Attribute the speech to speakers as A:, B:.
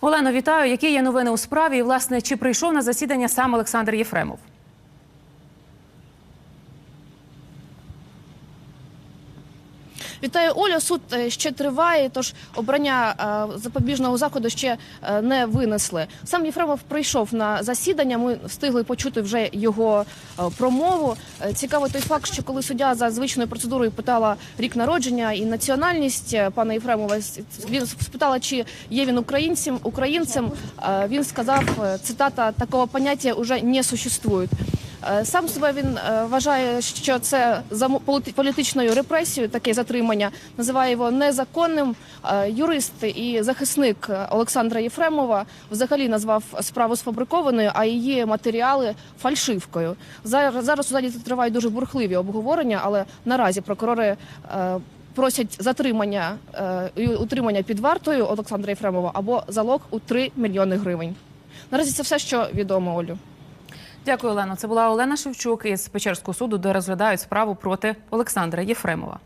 A: Олено, вітаю. Які є новини у справі? І, власне, чи прийшов на засідання сам Олександр Єфремов?
B: Вітаю, Оля. Суд е, ще триває, тож обрання е, запобіжного заходу ще е, не винесли. Сам Єфремов прийшов на засідання. Ми встигли почути вже його промову. Цікавий той факт, що коли суддя за звичною процедурою питала рік народження і національність пана Єфремова, він спитала, чи є він українцем. Українцем він сказав цитата такого поняття уже не существує. Е, Сам себе він е, вважає, що це за політичною репресією, таке затримання. Називає його незаконним. Е, Юрист і захисник Олександра Єфремова взагалі назвав справу сфабрикованою, а її матеріали фальшивкою. Зараз зараз у залі тривають дуже бурхливі обговорення, але наразі прокурори. Просять затримання і утримання під вартою Олександра Єфремова або залог у 3 мільйони гривень. Наразі це все, що відомо Олю.
A: Дякую, Олено. Це була Олена Шевчук із Печерського суду, де розглядають справу проти Олександра Єфремова.